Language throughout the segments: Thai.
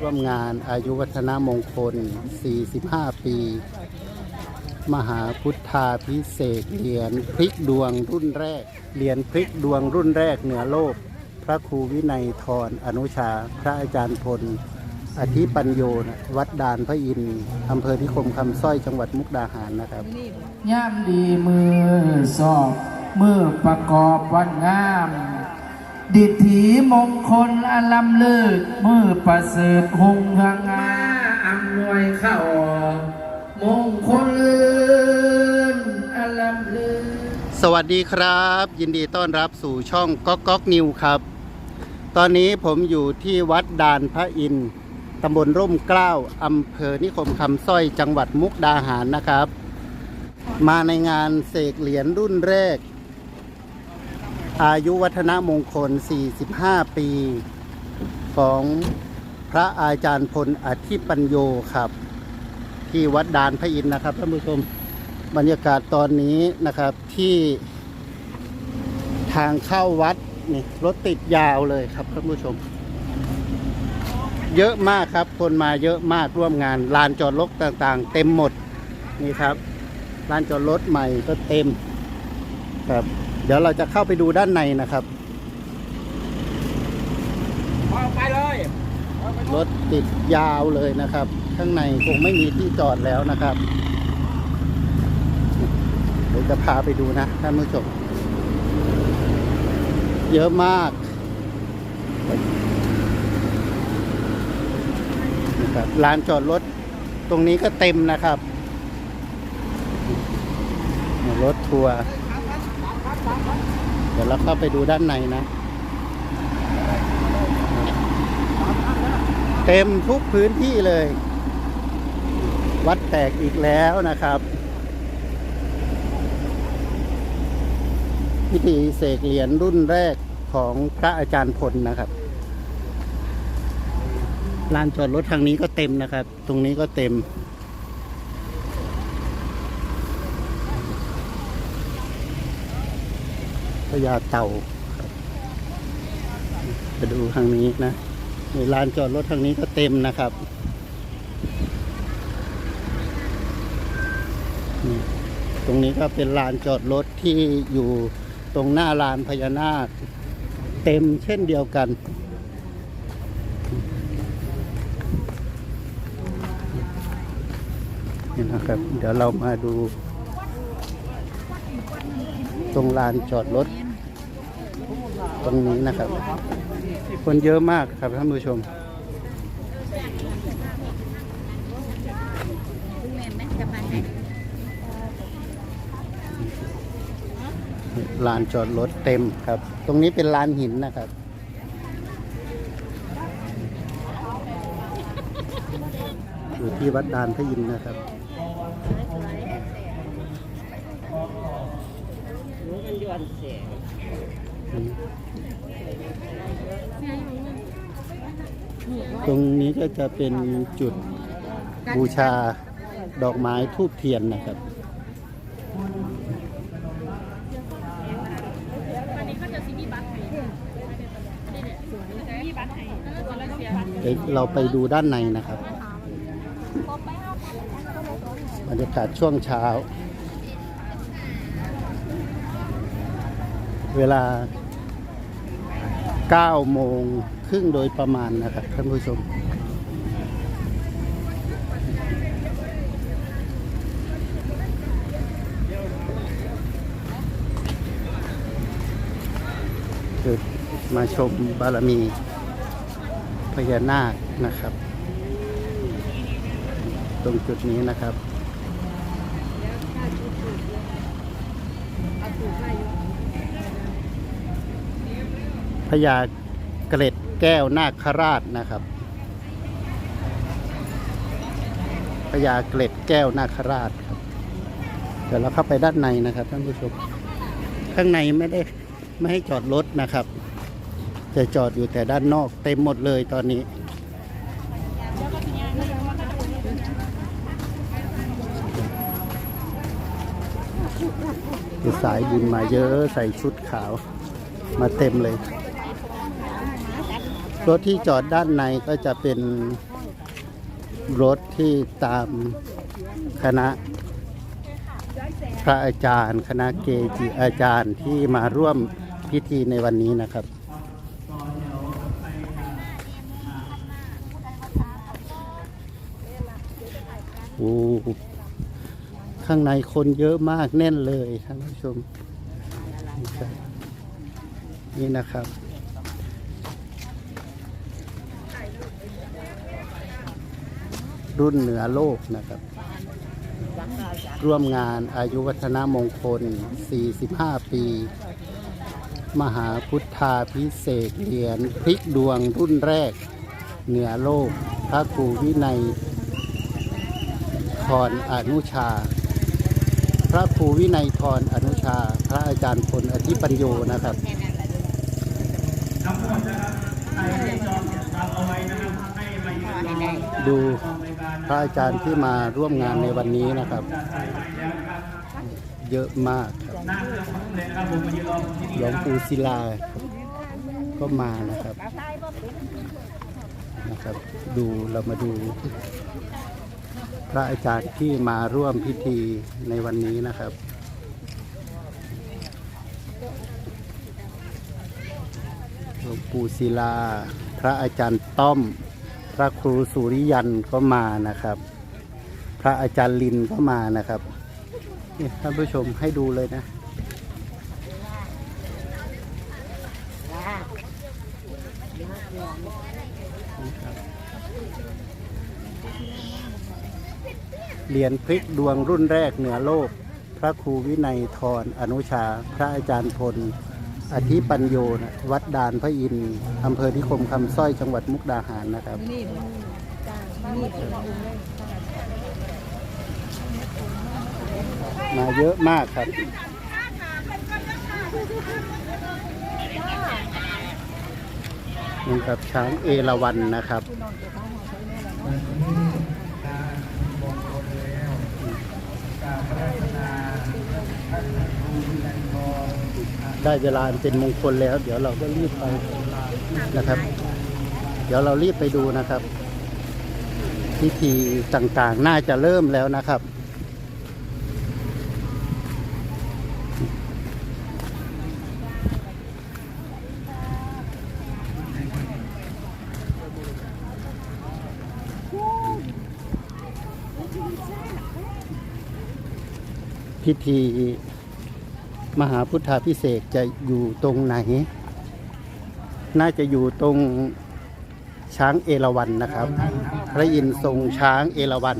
ร่วมงานอายุวัฒนมงคล 45 ปี มหาพุทธาพิเศษเหรียญพลิกดวงรุ่นแรก เหรียญพลิกดวงรุ่นแรกเหนือโลก พระครูวินัยทรอนุชา พระอาจารย์พล อธิปัญโยนะวัดดานพระอินทร์อำเภอนิคมคำสร้อยจังหวัดมุกดาหารนะครับ ย่ามดีมือสอบมือประกอบวันงาม ดิถีมงคลอลัมเลิศมือประเสริฐหงหงาอำนวยเข้ามงคลอลัมเลิศสวัสดีครับ ยินดีต้อนรับสู่ช่องก๊อกก๊อกนิวครับ ตอนนี้ผมอยู่ที่วัดดานพระอินทร์ตำบลร่มเกล้าอำเภอนิคมคำสร้อยจังหวัดมุกดาหารนะครับ มาในงานเสกเหรียญรุ่นแรก อายุวัฒนมงคล 45 ปี ของพระอาจารย์พลอธิปัญโยครับ ที่วัดดานพระอินทร์นะครับท่านผู้ชมบรรยากาศตอนนี้นะครับที่ทางเข้าวัดนี่รถติดยาวเลยครับท่านผู้ชม เยอะมากครับ คนมาเยอะมากร่วมงานลานจอดรถต่างๆ เต็มหมดนี่ครับลานจอดรถใหม่ก็เต็มครับ ดี๋ยวเราจะเข้าไปดูด้านในนะครับไปเลยรถติดยาวเลยนะครับ ข้างในคงไม่มีที่จอดแล้วนะครับเดี๋ยวจะพาไปดูนะท่านผู้ชมเยอะมากนะครับลานจอดรถตรงนี้ก็เต็มนะครับ รถทัวร์ เดี๋ยวเราเข้าไปดูด้านในนะ เต็มทุกพื้นที่เลย วัดแตกอีกแล้วนะครับ พิธีเสกเหรียญรุ่นแรกของพระอาจารย์พลนะครับลานจอดรถทางนี้ก็เต็มนะครับ ตรงนี้ก็เต็ม พญาเต่าครับไปดูทางนี้นะในลานจอดรถทางนี้ก็เต็มนะครับตรงนี้ก็เป็นลานจอดรถที่อยู่ตรงหน้าลานพญานาคเต็มเช่นเดียวกัน นี่นะครับ เดี๋ยวเรามาดู ตรงลานจอดรถ ตรงนี้นะครับ คนเยอะมากครับท่านผู้ชมลานจอดรถเต็มครับ ตรงนี้เป็นลานหินนะครับอยู่ที่วัดดานพระอินนะครับ ตรงนี้ก็จะเป็นจุดบูชาดอกไม้ทูบเทียนนะครับเดี๋ยวเราไปดูด้านในนะครับบรรยากาศช่วงเช้า เวลา 9โมงครึ่งโดยประมาณนะครับท่านผู้ชม มาชมบารมีพญานาคนะครับ ตรงจุดนี้นะครับ พญาเกล็ดแก้วนาคราชนะครับพญาเกล็ดแก้วนาคราชครับ เดี๋ยวเราเข้าไปด้านในนะครับท่านผู้ชม ข้างในไม่ได้ไม่ให้จอดรถนะครับ จะจอดอยู่แต่ด้านนอกเต็มหมดเลยตอนนี้ สายบุญมาเยอะใส่ชุดขาวมาเต็มเลย รถที่จอดด้านในก็จะเป็นรถที่ตามคณะพระอาจารย์ คณะเกจิอาจารย์ที่มาร่วมพิธีในวันนี้นะครับ โอ้ ข้างในคนเยอะมากแน่นเลยท่านผู้ชม นี่นะครับ รุ่นเหนือโลกนะครับ ร่วมงานอายุวัฒนมงคล 45 ปี มหาพุทธาพิเศษกเหรียญพลิกดวงรุ่นแรก เหนือโลก พระครูวินัยทรอนุชา พระครูวินัยทรอนุชา พระอาจารย์พลอธิปัญโยนะครับดู พระอาจารย์ที่มาร่วมงานในวันนี้นะครับ เยอะมากครับหลวงปู่ศิลาก็มานะครับนะครับ ดูเรามาดู พระอาจารย์ที่มาร่วมพิธีในวันนี้นะครับหลวงปู่ศิลา พระอาจารย์ต้อม พระครูสุริยันก็มานะครับ พระอาจารย์ลินก็มานะครับนี่ท่านผู้ชมให้ดูเลยนะ เหรียญพลิกดวงรุ่นแรกเหนือโลก พระครูวินัยทรอนุชา พระอาจารย์พล อธิปัญโยนะวัดดานพระอินทร์อำเภอนิคมคำสร้อยจังหวัดมุกดาหารนะครับมาเยอะมากครับ นี่ครับช้างเอราวันนะครับ ได้เวลาเป็นมงคลแล้ว เดี๋ยวเราก็รีบไปนะครับ เดี๋ยวเรารีบไปดูนะครับพิธีต่างๆ น่าจะเริ่มแล้วนะครับ พิธี มหาพุทธาพิเศษจะอยู่ตรงไหน น่าจะอยู่ตรงช้างเอราวัณนะครับ พระอินทร์ทรงช้างเอราวัณ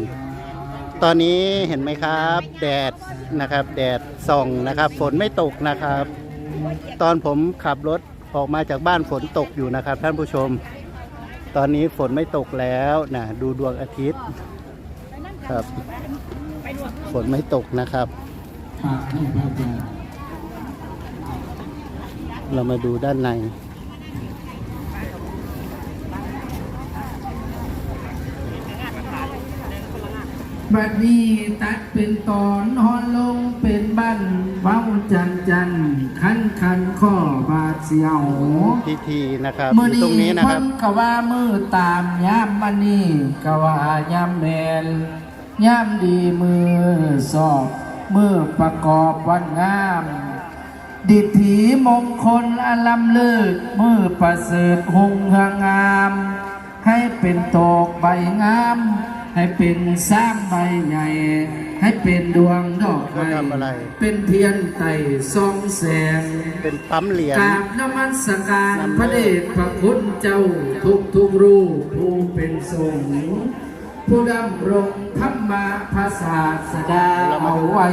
ตอนนี้เห็นไหมครับ แดดนะครับ แดดส่องนะครับ ฝนไม่ตกนะครับ ตอนผมขับรถออกมาจากบ้านฝนตกอยู่นะครับ ท่านผู้ชม ตอนนี้ฝนไม่ตกแล้วนะดูดวงอาทิตย์ครับฝนไม่ตกนะครับ ฝากให้พระอาจารย์ เรามาดูด้านใน บัดนี้ตัดเป็นตอนฮอนลงเป็นบ้านเว้าจันจันคันคันข้อบาดเสียวพิธีนะครับอเมื่อยู่ตรงนี้นี้นะคเพิ่รับนก็ว่ามือตามยามมันนี่ก็ว่ายามแมนยามดีมือสอบมือประกอบวันงาม ดิถีมงคลอลัมเลิกมือประเสริฐหงเฮืองงาม ให้เป็นโตกใบงาม ให้เป็นสร้างใบใหญ่ ให้เป็นดวงดอกไม้เขาทำอะไร เป็นเทียนไต่ซองแสง เป็นปั๊มเหรียญ กราบนมัสการพระเดชพระคุณเจ้าทุกทุกๆรูปผู้เป็นสงฆ์ผู้ดำรงธรรมภาษาสดาเรามาเอาดูไว้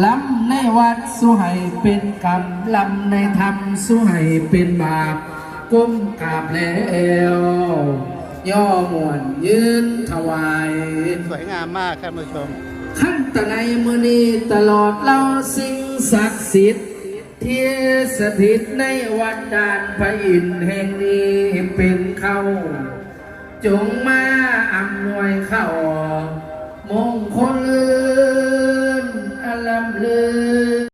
ด้านในนะครับล้ำในวัดสุให้เป็นกรรมล้ำในธรรมสุให้เป็นบาปก้มกราบแล้วย่อหมวนยืนถวาย สวยงามมากครับท่านผู้ชม ขั้นตะในมือนี้ตลอดเล่าสิ่งศักดิ์สิทธิ์ที่สถิตในวัดดานพระอินทร์แห่งนี้เป็นเขาจงมาอำนวยเข้ามงคล อลัมเลือ